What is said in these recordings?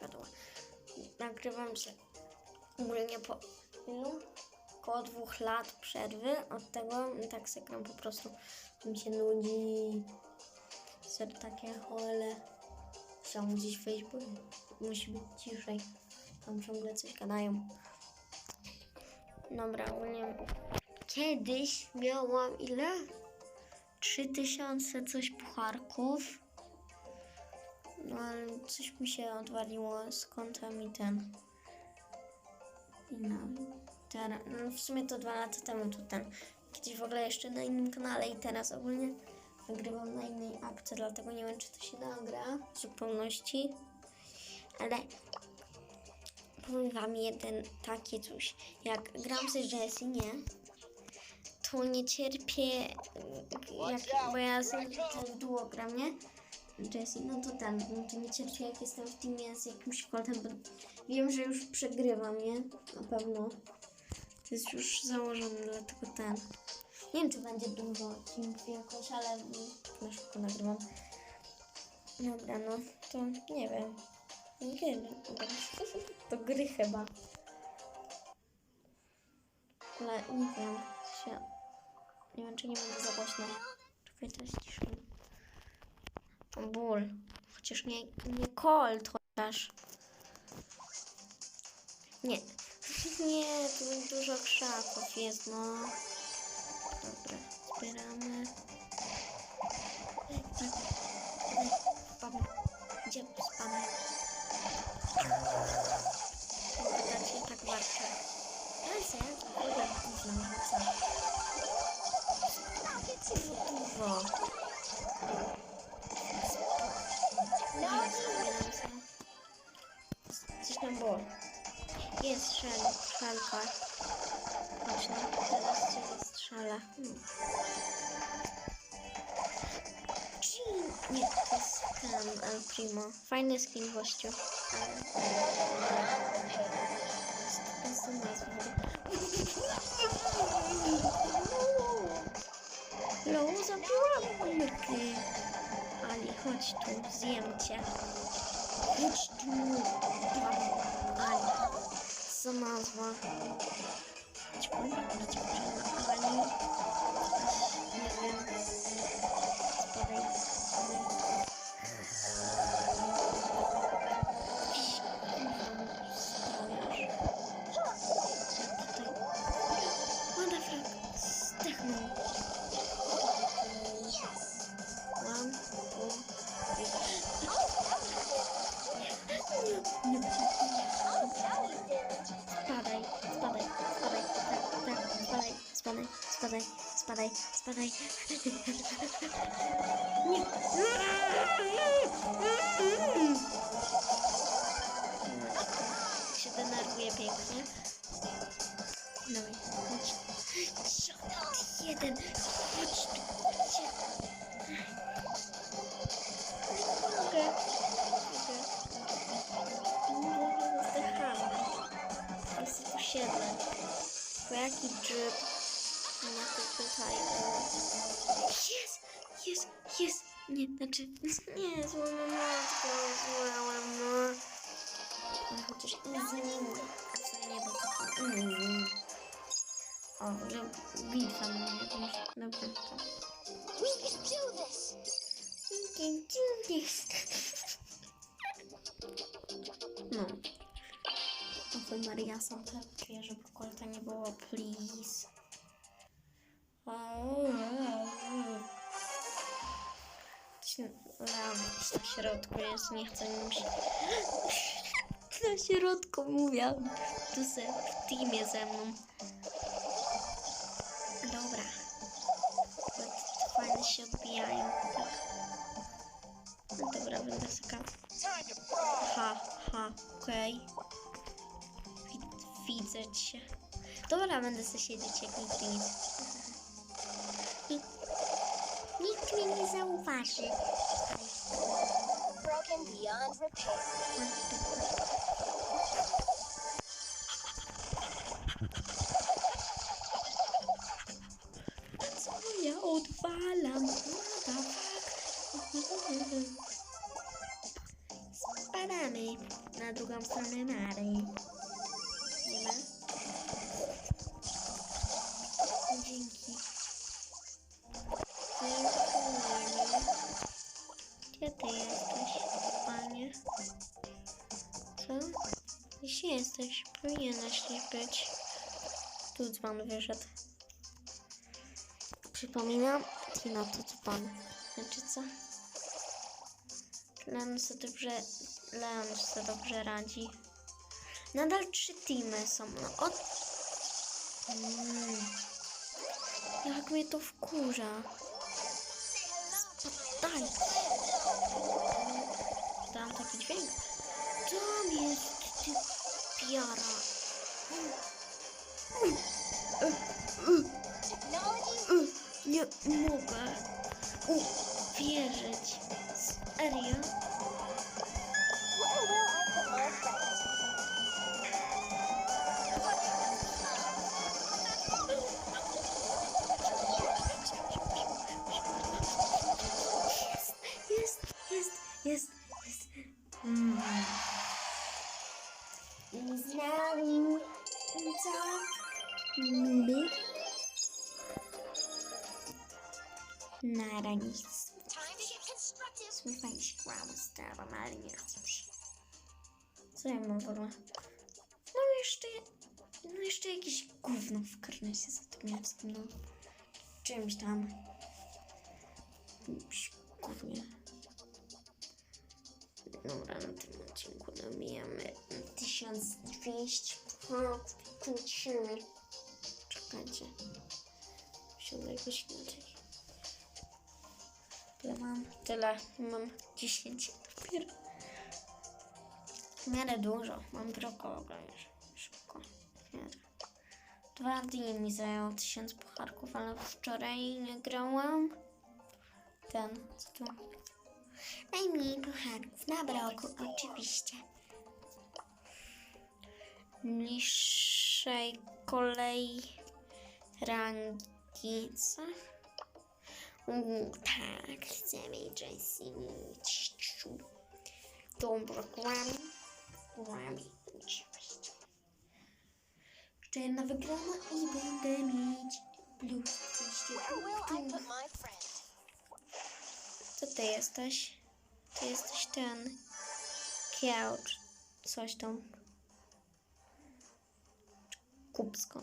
Wiadomo. Nagrywam się ogólnie po ilu? Około dwóch lat przerwy. Od tego tak se gram po prostu. Mi się nudzi. Ser takie chole. Chciałam gdzieś bo musi być ciszej. Tam ciągle coś gadają. Dobra, ogólnie kiedyś miałam ile? 3000 coś pucharków. No ale coś mi się odwaliło z kontem i ten. No, teraz, no w sumie to dwa lata temu to ten. Kiedyś w ogóle jeszcze na innym kanale i teraz ogólnie nagrywam na innej apce, dlatego nie wiem czy to się nagra w zupełności. Ale powiem wam jeden takie coś. Jak gram z Jessie, nie? To nie cierpię, jak, bo ja z ten duo gram, nie? Jessie, no to ten, no to nie cierpię jak jestem w teamie z jakimś koltem, bo wiem, że już przegrywam, nie? Na pewno. To jest już założone, dlatego ten. Nie wiem, czy będzie dużo odcinków jakoś, ale na szybko nagrywam. Dobra, no to nie wiem. Gry. To gry chyba. Ale nie wiem. Się... Nie wiem, czy nie będzie za głośno. Czekaj, to jest ból. Chociaż nie, nie Colt, chociaż. Nie. Nie, tu dużo krzaków jest, no. Dobra, zbieramy. Tak. Spadaj. Gdzie spadaj? Wydacie tak co ja w ogóle gówno rzucam? Dużo, dużo. Coś tam było. Jest szelka. Chodź no, teraz cię zastrzelę. Hmm. Nie, to jest ten El Primo. Fajny skin gościu. Ale... Z tą nazwą. Lo, zabiłam myki. Ali, chodź tu, zjem cię. Chodź tu. Ali. Co nazwa? Ci powiem, że ci spadaj, spadaj. Nie. Się denerwuje pięknie. Dawaj, chodź. Jeden, chodź. No. Oj, Maria, są te dwie, żeby kolta nie było, please. Lam na środku jest, nie chcę mi się... Na środku mówię. Tu se w teamie ze mną. Skakał. Ha, ha, okej. Wid- Widzę cię. Dobra, będę sobie siedzieć jak nikt nic. Nikt, mnie nie zauważy. Broken beyond repair. Co ja odwaliłam? odwalam. What Spadamy na drugą stronę Mary. Nie ma? Dzięki. Dziękujemy. Gdzie ty jesteś, panie? Co? Gdzieś jesteś? Powinieneś nie być. Tu dzwon wyszedł. Przypominam, Tina to dzwon. Znaczy co? Leon sobie dobrze, Leon sobie dobrze radzi. Nadal trzy teamy są. No, od... Mm. Jak mnie to wkurza. Spadaj. Dałam taki dźwięk. Tam jest ty piara. Nie mogę uwierzyć. Constructive. Smy fajnie się grało z tobą, ale nie chcę. Co ja mam w ogóle? No jeszcze, no jeszcze jakieś gówno w karnesie za tym miastem, no. Czymś tam. Jakimś gównie. Dobra, na tym odcinku nabijamy 1200. O, kończymy. Czekajcie. Wsiądę jakoś inaczej. Tyle mam. Tyle. Mam 10 dopiero. W miarę dużo. Mam brokowego już. Szybko. W. Dwa dni mi zajęło 1000 pucharków, ale wczoraj nie grałam. Ten, tu? Najmniej pucharków na broku, oczywiście. Bliższej kolei rangi, co? U, tak, chcemy Jessie. Dobra, gramy. Gramy, oczywiście. Jeszcze jedna wygrana i będę mieć plus 200 Where will I punktów. put my friend? Co ty jesteś? Ty jesteś ten... Kiaucz. Coś tam. Kupsko?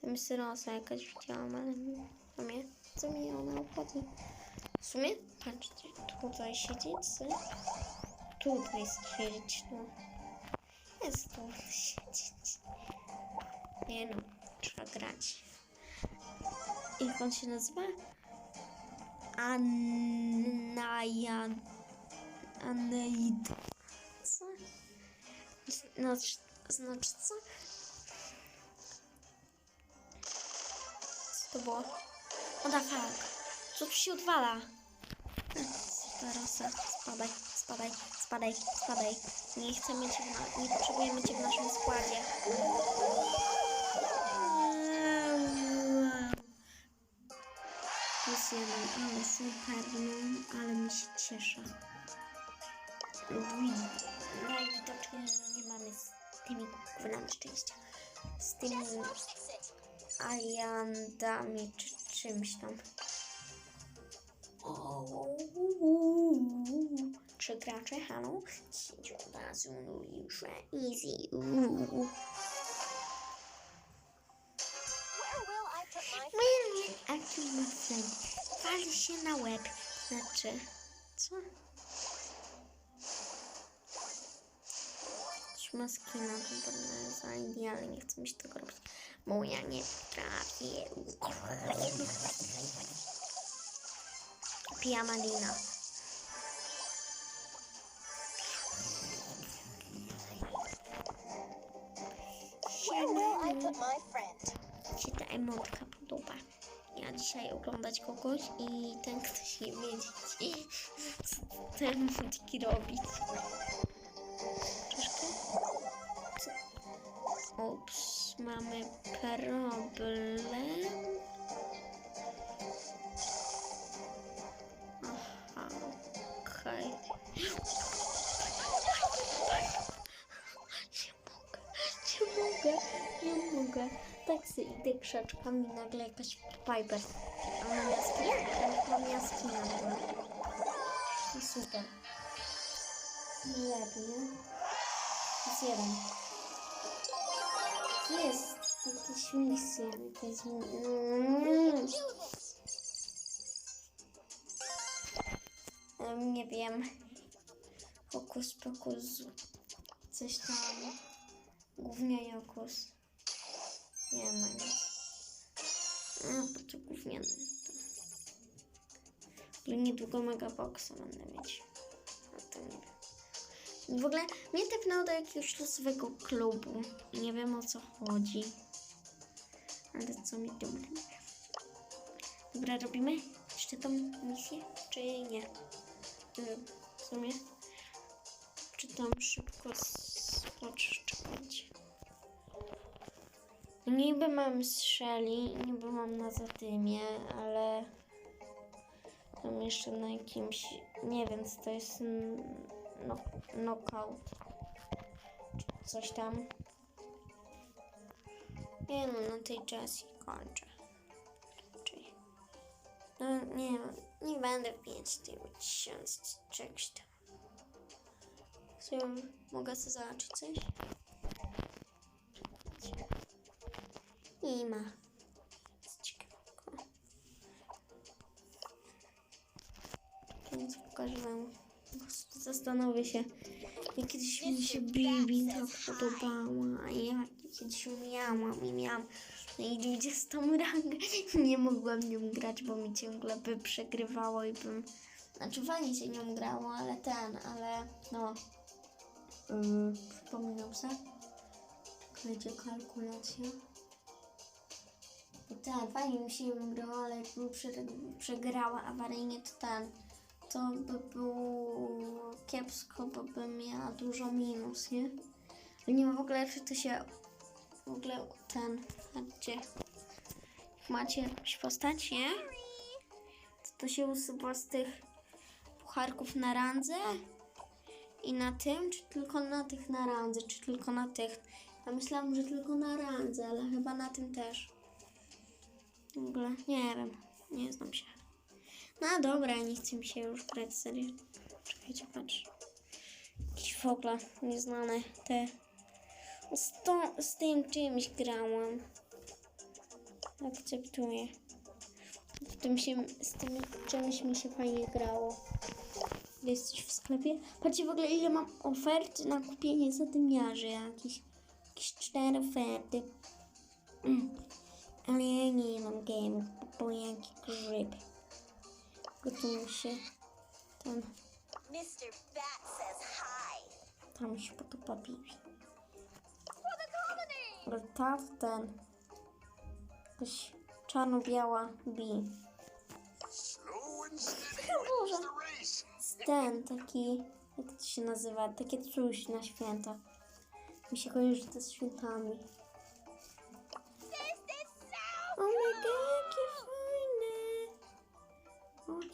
Tam jest rosa jakaś widziałam, ale w sumie co mi ona obchodzi? W sumie, patrzcie, tutaj siedzieć? Tutaj siedzieć, no. Jest tu siedzieć. Nie no, trzeba grać. Jak on się nazywa? Anajan. Aneid. Co? Znaczy, znaczy co? To było? The fuck? Co tu się odwala? Rosa, spadaj, spadaj, spadaj, spadaj. Nie chcemy cię, na- nie potrzebujemy cię w naszym składzie. Plus jeden, ale super, no, ale mi się cieszę. Najwidoczniej no, nie mamy z tymi gównami szczęścia. Z tymi Aliandami czy czymś tam. Trzy gracze, halo? Od razu, no już easy. Uuu. Wali się na łeb. Znaczy, co? Trzyma skina to ID, ale nie chcę mi się tego robić, bo ja nie potrafię. Pijama Dina. Where will I put my friend? się ta emotka podoba. Ja dzisiaj oglądać kogoś i ten ktoś nie wiedzieć, co te emotki robić. Troszkę? Ups, mamy problem. Aha, okej. Okay. Nie mogę, nie mogę, nie mogę. Tak sobie idę krzaczkami, nagle jakaś Piper. A mam jaskinia? Mam jaskinia była. Super. No ładnie. Zjadam. Jest jakieś misje, jakieś... Mm. Em, Nie wiem. Hokus pokus. Coś tam. Głównie jokus. Nie ma nic. A, bo to gówniane. To. Niedługo megaboxa będę mieć. A to nie wiem. W ogóle mnie tepnęło do jakiegoś losowego klubu. Nie wiem o co chodzi. Ale co mi mówi? Dobra, robimy jeszcze tą misję, czy nie? Y, W sumie. Czy tam szybko spoczekać? Niby mam strzeli, niby mam na zadymie, ale tam jeszcze na jakimś, nie wiem co to jest, no, knockout, coś tam. Nie no, na tej Jessie kończę. Czyli, no nie, nie będę wbijać tego tysiąc czegoś tam. Co, mogę sobie zobaczyć coś? Nie ma. Ciekawego. Więc pokażę wam. Zastanowię się. Ja kiedyś mi się Bibi tak podobała. Ja kiedyś miałam i miałam no i 20 rangę. Nie mogłam nią grać, bo mi ciągle by przegrywało i bym... Znaczy fajnie się nią grało, ale ten, ale no... Yy, przypominam sobie. Będzie kalkulacja. I tak, fajnie mi się ją grało, ale jakbym prze, przegrała awaryjnie, to ten, to by było kiepsko, bo bym miała dużo minus, nie? Nie wiem w ogóle, czy to się w ogóle ten, gdzie? Macie jakąś postać, nie? To, to się usuwa z tych pucharków na randze i na tym, czy tylko na tych na randze, czy tylko na tych? Ja myślałam, że tylko na randze, ale chyba na tym też. W ogóle nie wiem, nie znam się. No dobra, nie chcę mi się już grać serio. Czekajcie, patrz. Jakieś w ogóle nieznane te. Z, to, z tym czymś grałam. Akceptuję. W tym się, z tym czymś mi się fajnie grało. Jesteś w sklepie? Patrzcie w ogóle ile mam ofert na kupienie zadymiarzy jakichś. Jakieś cztery oferty. Mm. Ale ja nie mam game, bo jaki grzyb. Gotuję się. Tam, Mr. Bat says hi. tam się the colony! Ale ta ten. Jakaś czarno-biała bi. Boże. Ten taki, jak to się nazywa? Takie coś na święta. Mi się kojarzy to z świętami.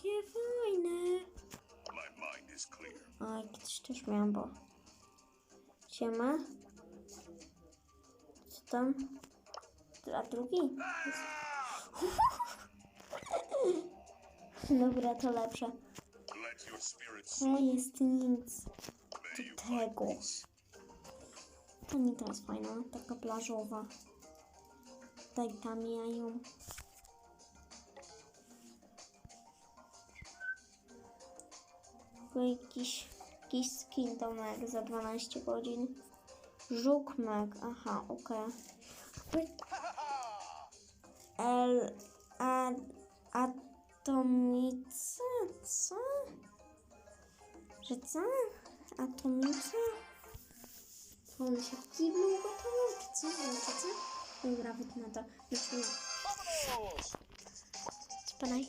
Jakie fajne! My mind is clear. A, kiedyś też miałam, bo... Siema. Co tam? A drugi? Dobra, to lepsze. To jest nic do tego. To nie jest fajna, taka plażowa. Tutaj tam. To jakiś, jakiś skin za 12 godzin. Żuk meg, aha, okej. El, a, atomice, co? Że co? Atomice? To one się kiblu gotują, czy co? Czy co? Dobra, wytnę to. Lecimy. Spadaj.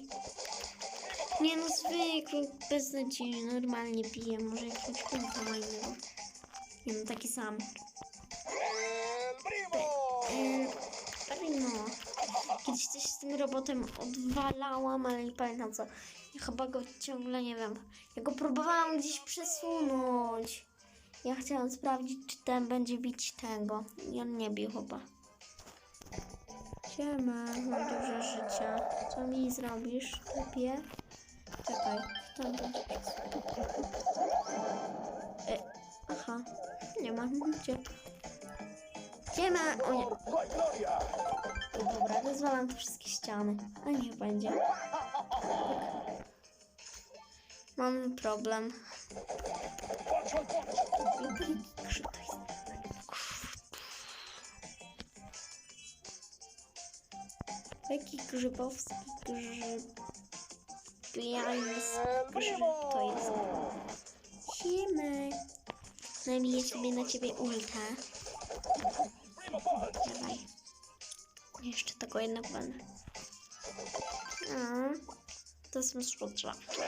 Nie no, zwykły, beznadziejny, normalnie piję. Może jakimś kumpa ma innego. Nie no, taki sam. Primo. Kiedyś coś z tym robotem odwalałam, ale nie pamiętam co. Ja chyba go ciągle nie wiem. Ja go próbowałam gdzieś przesunąć. Ja chciałam sprawdzić, czy ten będzie bić tego. I on nie bił chyba. Siema, mam dużo życia. Co mi zrobisz, typie? Czekaj, to. E, aha, nie ma. Gdzie? Siema! O nie. Dobra, rozwalam te wszystkie ściany. A niech będzie. Mam problem. Jaki grzybowski grzyb... Pijański grzyb to jest? Siema. Nabiję sobie na ciebie ulta. Dawaj. Jeszcze tego jednego będę. A, to są słodziaki.